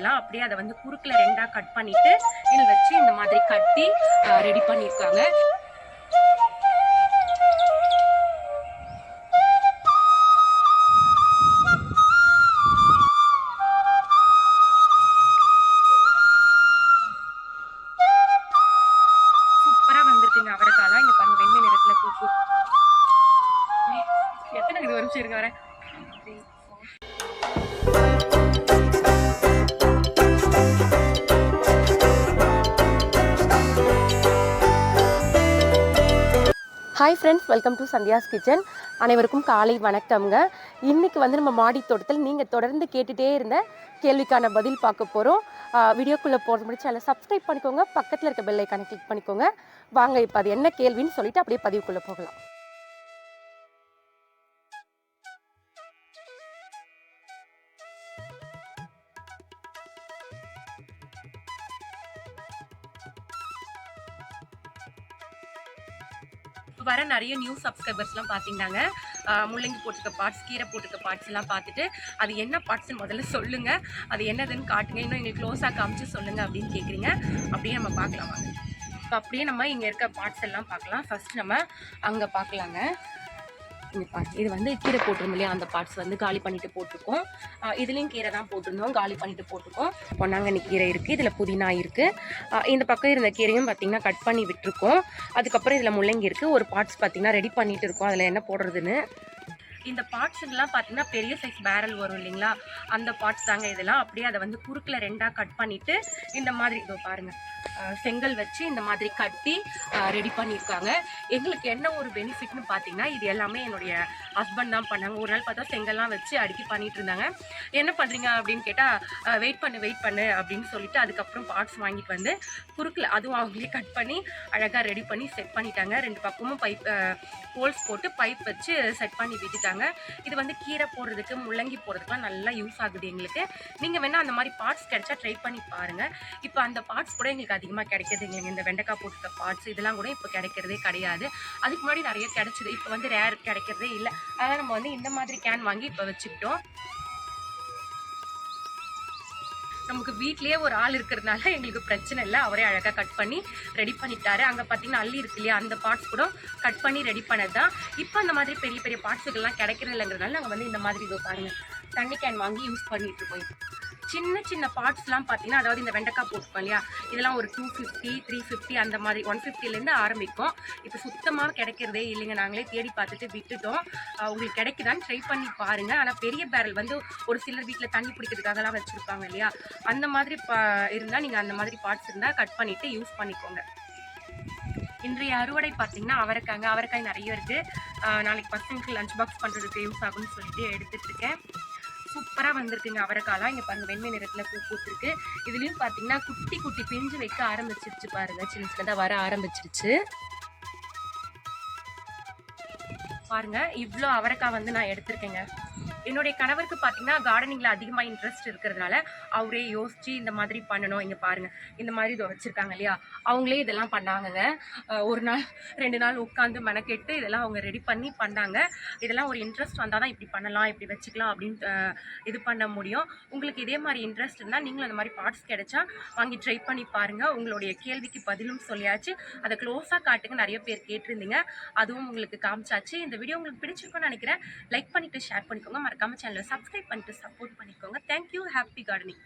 இதெல்லாம் அப்படியே அதை வந்து குறுக்கில் ரெண்டாக கட் பண்ணிட்டு இதில் வச்சு இந்த மாதிரி கட்டி ரெடி பண்ணியிருக்காங்க. சூப்பரா வந்திருக்குங்க அவரைக்காலாம் இங்க பாருங்க வெள்ளை நிறத்துல பூ எத்தனை இது ஒரு வரேன். Hi friends welcome to Sandhya's kitchen அனைவருக்கும் காலை வணக்கம்ங்க. இன்றைக்கி வந்து நம்ம மாடி தோட்டத்தில் நீங்கள் தொடர்ந்து கேட்டுகிட்டே இருந்த கேள்விக்கான பதில் பார்க்க போகிறோம் வீடியோக்குள்ளே போகிறது முடிச்சு அதில் சப்ஸ்கிரைப் பண்ணிக்கோங்க. பக்கத்தில் இருக்க பெல் ஐக்கானை கிளிக் பண்ணிக்கோங்க. வாங்க இப்போ அது என்ன கேள்வின்னு சொல்லிட்டு அப்படியே பதிவுக்குள்ளே போகலாம். வர நிறைய நியூ சப்ஸ்கிரைபர்ஸ்லாம் பார்த்தீங்கன்னாங்க முள்ளங்கி போட்டிருக்க பார்ட்ஸ் கீரை போட்டிருக்க பார்ட்ஸ் எல்லாம் பார்த்துட்டு அது என்ன பார்ட்ஸ்னு முதல்ல சொல்லுங்கள் அது என்னதுன்னு காட்டுங்க. இன்னும் எங்களுக்கு க்ளோஸாக காமிச்சு சொல்லுங்கள் அப்படின்னு கேட்குறீங்க அப்படியே நம்ம பார்க்கலாம் வாங்க. இப்போ அப்படியே நம்ம இங்கே இருக்க பார்ட்ஸ் எல்லாம் பார்க்கலாம் ஃபர்ஸ்ட் நம்ம அங்கே பார்க்கலாங்க இங்க இது வந்து கீரை போட்டிருந்தோம் இல்லையா? அந்த பார்ட்ஸ் வந்து காலி பண்ணிட்டு போட்டிருக்கோம். இதுலேயும் கீரை தான் போட்டிருந்தோம். காலி பண்ணிட்டு போட்டிருக்கோம். பொன்னாங்கண்ணி கீரை இருக்குது இதில் புதினா இருக்குது இந்த பக்கம் இருந்த கீரையும் பார்த்தீங்கன்னா கட் பண்ணி விட்டுருக்கோம். அதுக்கப்புறம் இதில் முள்ளங்கி இருக்குது ஒரு பார்ட்ஸ் பார்த்தீங்கன்னா ரெடி பண்ணிட்டு இருக்கோம். அதில் என்ன போடுறதுன்னு. இந்த பாட்ஸுங்கெல்லாம் பார்த்தீங்கன்னா பெரிய சைஸ் பேரல் வரும் இல்லைங்களா? அந்த பார்ட்ஸ் தாங்க இதெல்லாம். அப்படியே அதை வந்து குறுக்கில் ரெண்டாக கட் பண்ணிவிட்டு இந்த மாதிரி இதோ பாருங்கள் செங்கல் வச்சு இந்த மாதிரி கட்டி ரெடி பண்ணியிருக்காங்க. எங்களுக்கு என்ன ஒரு பெனிஃபிட்னு பார்த்தீங்கன்னா இது எல்லாமே என்னுடைய ஹஸ்பண்ட் தான் பண்ணாங்க. ஒரு நாள் பார்த்தா செங்கல்லாம் வச்சு அடுக்கி பண்ணிட்டு இருந்தாங்க. என்ன பண்ணுறீங்க அப்படின்னு கேட்டால் வெயிட் பண்ணு வெயிட் பண்ணு அப்படின்னு சொல்லிட்டு அதுக்கப்புறம் பார்ட்ஸ் வாங்கிட்டு வந்து குறுக்கில் அதுவும் அவங்களே கட் பண்ணி அழகாக ரெடி பண்ணி செட் பண்ணிட்டாங்க. ரெண்டு பக்கமும் பைப் ஹோல்ஸ் போட்டு பைப் வச்சு செட் பண்ணி விட்டுட்டாங்க. இது வந்து கீரை போடுறதுக்கு முள்ளங்கி போடுறதுக்குலாம் நல்லா யூஸ் ஆகுது எங்களுக்கு. நீங்கள் வேணால் அந்த மாதிரி பார்ட்ஸ் கிடைச்சா ட்ரை பண்ணி பாருங்கள் இப்போ அந்த பார்ட்ஸ் கூட எங்களுக்கு அதிகமாக கிடைக்கிறது இல்லைங்க இந்த வெண்டைக்காய் போட்டுக்க பார்ட்ஸ் இதெல்லாம் கூட இப்போ கிடைக்கிறதே கிடையாது. அதுக்கு முன்னாடி நிறைய கிடைச்சிது. இப்போ வந்து ரேர் கிடைக்கிறதே இல்லை. அதனால் நம்ம வந்து இந்த மாதிரி கேன் வாங்கி இப்போ வச்சுக்கிட்டோம். நமக்கு வீட்லேயே ஒரு ஆள் இருக்கிறதுனால எங்களுக்கு பிரச்சனை இல்லை. அவரே அழகாக கட் பண்ணி ரெடி பண்ணிட்டாரு. அங்கே பார்த்தீங்கன்னா அள்ளி இருக்கு இல்லையா? அந்த பார்ட்ஸ் கூட கட் பண்ணி ரெடி பண்ணது. தான் இப்போ அந்த மாதிரி பெரிய பெரிய பார்ட்ஸுகள்லாம் கிடைக்கிறது இல்லைங்கிறதுனால நாங்கள் வந்து இந்த மாதிரி இதோ பாருங்கள் தண்ணி கேன் வாங்கி யூஸ் பண்ணிட்டு இருக்கோம். சின்ன சின்ன பார்ட்ஸ்லாம் பார்த்தீங்கன்னா அதாவது இந்த வெண்டைக்காய் போட்டுக்கோம் இல்லையா? இதெல்லாம் ஒரு டூ ஃபிஃப்டி த்ரீ ஃபிஃப்டி அந்த மாதிரி ஒன் ஃபிஃப்டிலேருந்து ஆரம்பிக்கும். இப்போ சுத்தமாக கிடைக்கிறதே இல்லைங்க. நாங்களே தேடி பார்த்துட்டு விட்டுட்டோம். உங்களுக்கு கிடைக்குதான்னு ட்ரை பண்ணி பாருங்கள் ஆனால் பெரிய பேரல் வந்து ஒரு சிலர் வீட்டில் தண்ணி பிடிக்கிறதுக்காகலாம் வச்சுருப்பாங்க இல்லையா? அந்த மாதிரி பா இருந்தால் நீங்கள் அந்த மாதிரி பார்ட்ஸ் இருந்தால் கட் பண்ணிவிட்டு யூஸ் பண்ணிக்கோங்க. இன்றைய அறுவடை பார்த்தீங்கன்னா அவரைக்காங்க அவரைக்காய் நிறைய இருக்குது நாளைக்கு பசங்களுக்கு லஞ்ச் பாக்ஸ் பண்ணுறதுக்கு யூஸ் ஆகும்னு சொல்லிட்டு எடுத்துகிட்ருக்கேன் சூப்பராக வந்திருக்குங்க. அவரைக்காலாம் இங்கே பாருங்க வெண்மை நிறத்தில் பூ பூத்துருக்கு. இதுலேயும் பார்த்தீங்கன்னா குட்டி குட்டி பிஞ்சு வைக்க ஆரம்பிச்சிருச்சு பாருங்க. சின்ன சின்னதாக வர ஆரம்பிச்சிருச்சு. பாருங்க இவ்வளோ அவரைக்காய் வந்து நான் எடுத்திருக்கேங்க. என்னுடைய கணவருக்கு பார்த்தீங்கன்னா கார்டனிங்கில் அதிகமாக இன்ட்ரெஸ்ட் இருக்கிறதுனால அவரே யோசிச்சு இந்த மாதிரி பண்ணணும். இங்கே பாருங்க. இந்த மாதிரி இதை வச்சுருக்காங்க இல்லையா? அவங்களே இதெல்லாம் பண்ணாங்கங்க. ஒரு நாள் ரெண்டு நாள் உட்காந்து மெனக்கெட்டு இதெல்லாம் அவங்க ரெடி பண்ணி பண்ணாங்க. இதெல்லாம் ஒரு இன்ட்ரெஸ்ட் வந்தால் தான் இப்படி பண்ணலாம் இப்படி வச்சுக்கலாம் அப்படின்னு இது பண்ண முடியும். உங்களுக்கு இதே மாதிரி இன்ட்ரெஸ்ட் இருந்தால் நீங்களும் அந்த மாதிரி பார்ட்ஸ் கிடைச்சா வாங்கி ட்ரை பண்ணி பாருங்கள் உங்களுடைய கேள்விக்கு பதிலும் சொல்லியாச்சு. அதை க்ளோஸாக காட்டுங்க. நிறைய பேர் கேட்டிருந்தீங்க. அதுவும் உங்களுக்கு காமிச்சாச்சு. இந்த வீடியோ உங்களுக்கு பிடிச்சிருக்கும்னு நினைக்கிறேன். லைக் பண்ணிவிட்டு ஷேர் பண்ணிக்கோங்க. மறக்காமல் சேனலை சப்ஸ்கிரைப் பண்ணிட்டு சப்போர்ட் பண்ணிக்கோங்க. Thank you happy gardening